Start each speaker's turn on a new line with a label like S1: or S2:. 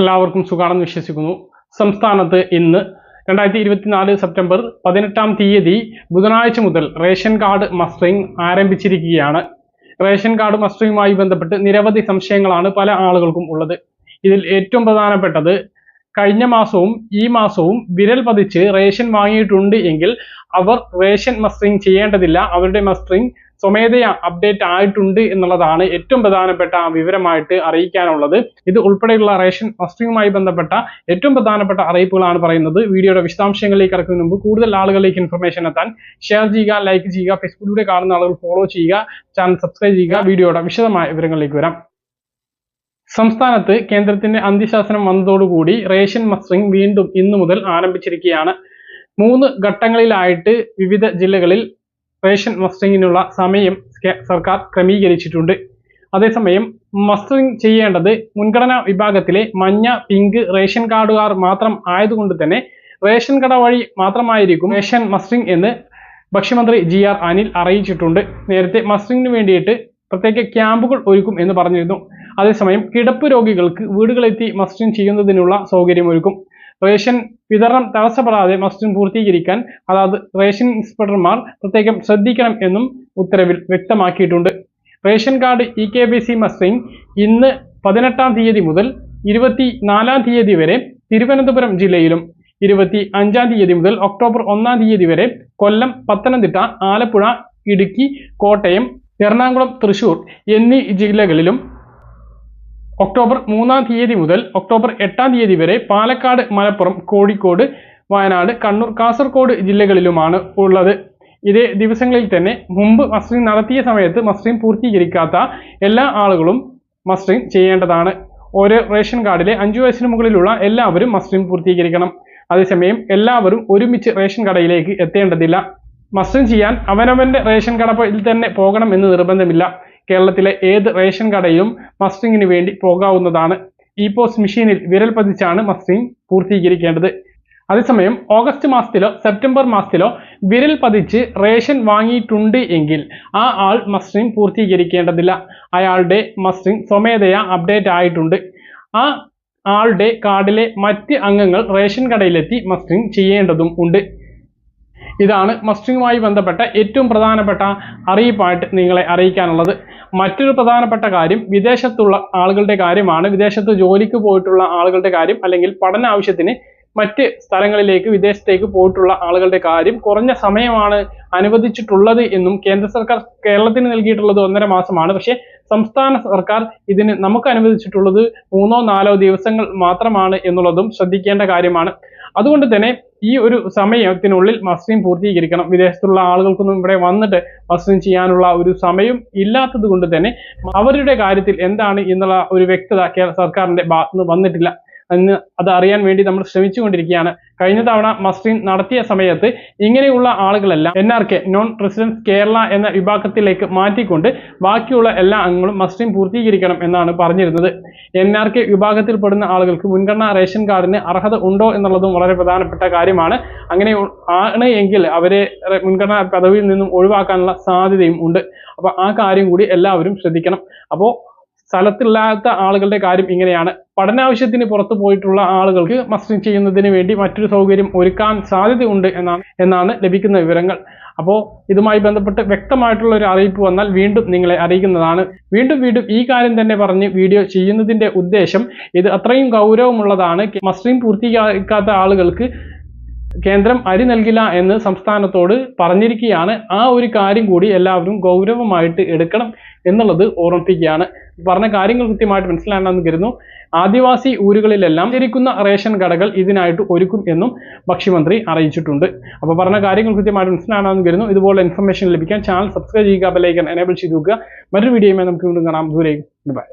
S1: എല്ലാവർക്കും സുഖാണെന്ന് വിശ്വസിക്കുന്നു. സംസ്ഥാനത്ത് ഇന്ന് രണ്ടായിരത്തി ഇരുപത്തിനാല് സെപ്റ്റംബർ പതിനെട്ടാം തീയതി ബുധനാഴ്ച മുതൽ റേഷൻ കാർഡ് മസ്റ്ററിംഗ് ആരംഭിച്ചിരിക്കുകയാണ്. റേഷൻ കാർഡ് മസ്റ്ററിങ്ങുമായി ബന്ധപ്പെട്ട് നിരവധി സംശയങ്ങളാണ് പല ആളുകൾക്കും ഉള്ളത്. ഇതിൽ ഏറ്റവും പ്രധാനപ്പെട്ടത് കഴിഞ്ഞ മാസവും ഈ മാസവും വിരൽ പതിച്ച് റേഷൻ വാങ്ങിയിട്ടുണ്ട് എങ്കിൽ അവർ റേഷൻ മസ്റ്ററിംഗ് ചെയ്യേണ്ടതില്ല. അവരുടെ മസ്റ്ററിംഗ് സ്വമേധയാ അപ്ഡേറ്റ് ആയിട്ടുണ്ട് എന്നുള്ളതാണ് ഏറ്റവും പ്രധാനപ്പെട്ട വിവരമായിട്ട് അറിയിക്കാനുള്ളത്. ഇത് ഉൾപ്പെടെയുള്ള റേഷൻ മസ്റ്ററിങ്ങുമായി ബന്ധപ്പെട്ട ഏറ്റവും പ്രധാനപ്പെട്ട അറിയിപ്പുകളാണ് പറയുന്നത്. വീഡിയോയുടെ വിശദാംശങ്ങളിലേക്ക് ഇറക്കുന്നതിന് മുമ്പ് കൂടുതൽ ആളുകളിലേക്ക് ഇൻഫർമേഷൻ എത്താൻ ഷെയർ ചെയ്യുക ലൈക്ക് ചെയ്യുക ഫേസ്ബുക്കിലൂടെ കാണുന്ന ആളുകൾ ഫോളോ ചെയ്യുക ചാനൽ സബ്സ്ക്രൈബ് ചെയ്യുക. വീഡിയോയുടെ വിശദമായ വിവരങ്ങളിലേക്ക് വരാം. സംസ്ഥാനത്ത് കേന്ദ്രത്തിന്റെ അന്ത്യശാസനം വന്നതോടുകൂടി റേഷൻ മസ്റ്ററിംഗ് വീണ്ടും ഇന്നു മുതൽ ആരംഭിച്ചിരിക്കുകയാണ്. മൂന്ന് ഘട്ടങ്ങളിലായിട്ട് വിവിധ ജില്ലകളിൽ റേഷൻ മസ്റ്ററിങ്ങിനുള്ള സമയം സർക്കാർ ക്രമീകരിച്ചിട്ടുണ്ട്. അതേസമയം മസ്റ്ററിങ് ചെയ്യേണ്ടത് മുൻഗണനാ വിഭാഗത്തിലെ മഞ്ഞ പിങ്ക് റേഷൻ കാർഡുകാർ മാത്രം ആയതുകൊണ്ട് തന്നെ റേഷൻ കട വഴി മാത്രമായിരിക്കും റേഷൻ മസ്റ്ററിങ് എന്ന് ഭക്ഷ്യമന്ത്രി ജി ആർ അനിൽ അറിയിച്ചിട്ടുണ്ട്. നേരത്തെ മസ്റ്ററിങ്ങിന് വേണ്ടിയിട്ട് പ്രത്യേക ക്യാമ്പുകൾ ഒരുക്കും എന്ന് പറഞ്ഞിരുന്നു. അതേസമയം കിടപ്പ് രോഗികൾക്ക് വീടുകളെത്തി മസ്റ്ററിങ് ചെയ്യുന്നതിനുള്ള സൗകര്യം ഒരുക്കും റേഷൻ വിതരണം തടസ്സപ്പെടാതെ മസ്റ്റും പൂർത്തീകരിക്കാൻ അതായത് റേഷൻ ഇൻസ്പെക്ടർമാർ പ്രത്യേകം ശ്രദ്ധിക്കണം എന്നും ഉത്തരവിൽ വ്യക്തമാക്കിയിട്ടുണ്ട്. Ration card e K B C mustering ഇന്ന് പതിനെട്ടാം തീയതി മുതൽ ഇരുപത്തി നാലാം തീയതി വരെ തിരുവനന്തപുരം ജില്ലയിലും ഇരുപത്തി അഞ്ചാം തീയതി മുതൽ ഒക്ടോബർ ഒന്നാം തീയതി വരെ കൊല്ലം പത്തനംതിട്ട ആലപ്പുഴ ഇടുക്കി കോട്ടയം എറണാകുളം തൃശൂർ എന്നീ ജില്ലകളിലും ഒക്ടോബർ മൂന്നാം തീയതി മുതൽ ഒക്ടോബർ എട്ടാം തീയതി വരെ പാലക്കാട് മലപ്പുറം കോഴിക്കോട് വയനാട് കണ്ണൂർ കാസർഗോഡ് ജില്ലകളിലുമാണ് ഉള്ളത്. ഇതേ ദിവസങ്ങളിൽ തന്നെ മുമ്പ് മസ്റ്ററിംഗ് നടത്തിയ സമയത്ത് മസ്റ്ററിംഗ് പൂർത്തീകരിക്കാത്ത എല്ലാ ആളുകളും മസ്റ്ററിംഗ് ചെയ്യേണ്ടതാണ്. ഓരോ റേഷൻ കാർഡിലെ അഞ്ചു വയസ്സിന് മുകളിലുള്ള എല്ലാവരും മസ്റ്ററിംഗ് പൂർത്തീകരിക്കണം. അതേസമയം എല്ലാവരും ഒരുമിച്ച് റേഷൻ കടയിലേക്ക് എത്തേണ്ടതില്ല. മസ്റ്ററിംഗ് ചെയ്യാൻ അവനവന്റെ റേഷൻ കടയിൽ തന്നെ പോകണം എന്ന് നിർബന്ധമില്ല. കേരളത്തിലെ ഏത് റേഷൻ കടയിലും മസ്റ്റിങ്ങിന് വേണ്ടി പോകാവുന്നതാണ്. ഇ പോസ്റ്റ് മെഷീനിൽ വിരൽ പതിച്ചാണ് മസ്റ്ററിംഗ് പൂർത്തീകരിക്കേണ്ടത്. അതേസമയം ഓഗസ്റ്റ് മാസത്തിലോ സെപ്റ്റംബർ മാസത്തിലോ വിരൽ പതിച്ച് റേഷൻ വാങ്ങിയിട്ടുണ്ട് എങ്കിൽ ആ ആൾ മസ്റ്ററിംഗ് പൂർത്തീകരിക്കേണ്ടതില്ല. അയാളുടെ മസ്റ്ററിംഗ് സ്വമേധയാ അപ്ഡേറ്റ് ആയിട്ടുണ്ട്. ആ ആളുടെ കാർഡിലെ മറ്റ് അംഗങ്ങൾ റേഷൻ കടയിലെത്തി മസ്റ്ററിംഗ് ചെയ്യേണ്ടതും ഉണ്ട്. ഇതാണ് മസ്റ്റിങ്ങുമായി ബന്ധപ്പെട്ട ഏറ്റവും പ്രധാനപ്പെട്ട അറിയിപ്പായിട്ട് നിങ്ങളെ അറിയിക്കാനുള്ളത്. മറ്റൊരു പ്രധാനപ്പെട്ട കാര്യം വിദേശത്തുള്ള ആളുകളുടെ കാര്യമാണ്. വിദേശത്ത് ജോലിക്ക് പോയിട്ടുള്ള ആളുകളുടെ കാര്യം അല്ലെങ്കിൽ പഠന ആവശ്യത്തിന് മറ്റ് സ്ഥലങ്ങളിലേക്ക് വിദേശത്തേക്ക് പോയിട്ടുള്ള ആളുകളുടെ കാര്യം കുറഞ്ഞ സമയമാണ് അനുവദിച്ചിട്ടുള്ളത് എന്നും കേന്ദ്ര സർക്കാർ കേരളത്തിന് നൽകിയിട്ടുള്ളത് ഒന്നര മാസമാണ്. പക്ഷേ സംസ്ഥാന സർക്കാർ ഇതിന് നമുക്ക് അനുവദിച്ചിട്ടുള്ളത് മൂന്നോ നാലോ ദിവസങ്ങൾ മാത്രമാണ് എന്നുള്ളതും ശ്രദ്ധിക്കേണ്ട കാര്യമാണ്. അതുകൊണ്ട് തന്നെ ഈ ഒരു സമയത്തിനുള്ളിൽ മസ്ലിം പൂർത്തീകരിക്കണം. വിദേശത്തുള്ള ആളുകൾക്കൊന്നും ഇവിടെ വന്നിട്ട് മസ്ലിം ചെയ്യാനുള്ള ഒരു സമയം ഇല്ലാത്തത് കൊണ്ട് തന്നെ അവരുടെ കാര്യത്തിൽ എന്താണ് എന്നുള്ള ഒരു വ്യക്തത കേരള സർക്കാരിന്റെ ഭാഗത്തുനിന്ന് വന്നിട്ടില്ല. എന്ന് അത് അറിയാൻ വേണ്ടി നമ്മൾ ശ്രമിച്ചുകൊണ്ടിരിക്കുകയാണ്. കഴിഞ്ഞ തവണ മസ്റ്ററിംഗ് നടത്തിയ സമയത്ത് ഇങ്ങനെയുള്ള ആളുകളെല്ലാം N R K non residence Kerala എന്ന വിഭാഗത്തിലേക്ക് മാറ്റിക്കൊണ്ട് ബാക്കിയുള്ള എല്ലാ അംഗങ്ങളും മസ്റ്ററിംഗ് പൂർത്തീകരിക്കണം എന്നാണ് പറഞ്ഞിരുന്നത്. എൻ ആർ കെ വിഭാഗത്തിൽപ്പെടുന്ന ആളുകൾക്ക് മുൻഗണനാ റേഷൻ കാർഡിന് അർഹത ഉണ്ടോ എന്നുള്ളതും വളരെ പ്രധാനപ്പെട്ട കാര്യമാണ്. അങ്ങനെ ആണ് എങ്കിൽ അവരെ മുൻഗണനാ പദവിയിൽ നിന്നും ഒഴിവാക്കാനുള്ള സാധ്യതയും ഉണ്ട്. അപ്പോൾ ആ കാര്യം കൂടി എല്ലാവരും ശ്രദ്ധിക്കണം. അപ്പോൾ സ്ഥലത്തില്ലാത്ത ആളുകളുടെ കാര്യം ഇങ്ങനെയാണ്. പഠനാവശ്യത്തിന് പുറത്തു പോയിട്ടുള്ള ആളുകൾക്ക് മസ്റ്റിംഗ് ചെയ്യുന്നതിന് വേണ്ടി മറ്റൊരു സൗകര്യം ഒരുക്കാൻ സാധ്യതയുണ്ട് എന്നാണ് എന്നാണ് ലഭിക്കുന്ന വിവരങ്ങൾ. അപ്പോൾ ഇതുമായി ബന്ധപ്പെട്ട് വ്യക്തമായിട്ടുള്ള ഒരു അറിയിപ്പ് വന്നാൽ വീണ്ടും നിങ്ങളെ അറിയിക്കുന്നതാണ്. വീണ്ടും വീണ്ടും ഈ കാര്യം തന്നെ പറഞ്ഞ് വീഡിയോ ചെയ്യുന്നതിന്റെ ഉദ്ദേശം ഇത് അത്രയും ഗൗരവമുള്ളതാണ്. മസ്റ്ററിംഗ് പൂർത്തീകരിക്കാത്ത ആളുകൾക്ക് കേന്ദ്രം അരി നൽകില്ല എന്ന് സംസ്ഥാനത്തോട് പറഞ്ഞിരിക്കുകയാണ്. ആ ഒരു കാര്യം കൂടി എല്ലാവരും ഗൗരവമായിട്ട് എടുക്കണം എന്നുള്ളത് ഓർമ്മിപ്പിക്കുകയാണ്. പറഞ്ഞ കാര്യങ്ങൾ കൃത്യമായിട്ട് മനസ്സിലാണെന്ന് കരുതുന്നു. ആദിവാസി ഊരുകളിലെല്ലാം ഇരിക്കുന്ന റേഷൻ കടകൾ ഇതിനായിട്ട് ഒരുക്കും എന്നും ഭക്ഷ്യമന്ത്രി അറിയിച്ചിട്ടുണ്ട്. അപ്പോൾ പറഞ്ഞ കാര്യങ്ങൾ കൃത്യമായിട്ട് മനസ്സിലാണെന്ന് കരുതുന്നു. ഇതുപോലെ ഇൻഫർമേഷൻ ലഭിക്കാൻ ചാനൽ സബ്സ്ക്രൈബ് ചെയ്യുക ബെലൈക്കൻ എനേബിൾ ചെയ്തു മറ്റൊരു വീഡിയോയുമായി നമുക്ക് വീണ്ടും കാണാം. ദൂരേക്ക് ബൈ